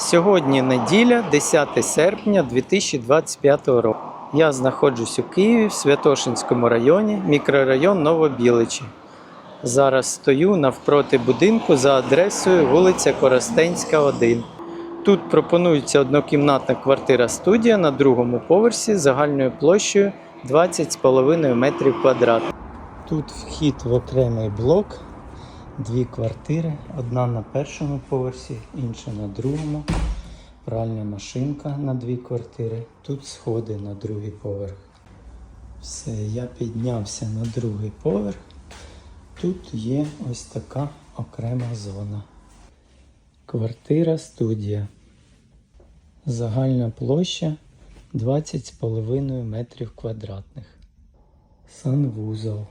Сьогодні неділя, 10 серпня 2025 року. Я знаходжусь у Києві в Святошинському районі, мікрорайон Новобіличі. Зараз стою навпроти будинку за адресою вулиця Коростенська, 1. Тут пропонується однокімнатна квартира студія на другому поверсі загальною площею 20,5 метрів квадратних. Тут вхід в окремий блок, дві квартири, одна на першому поверсі, інша на другому. Пральна машинка на дві квартири. Тут сходи на другий поверх. Все, я піднявся на другий поверх. Тут є ось така окрема зона. Квартира студія. Загальна площа 20,5 метрів квадратних. Санвузол.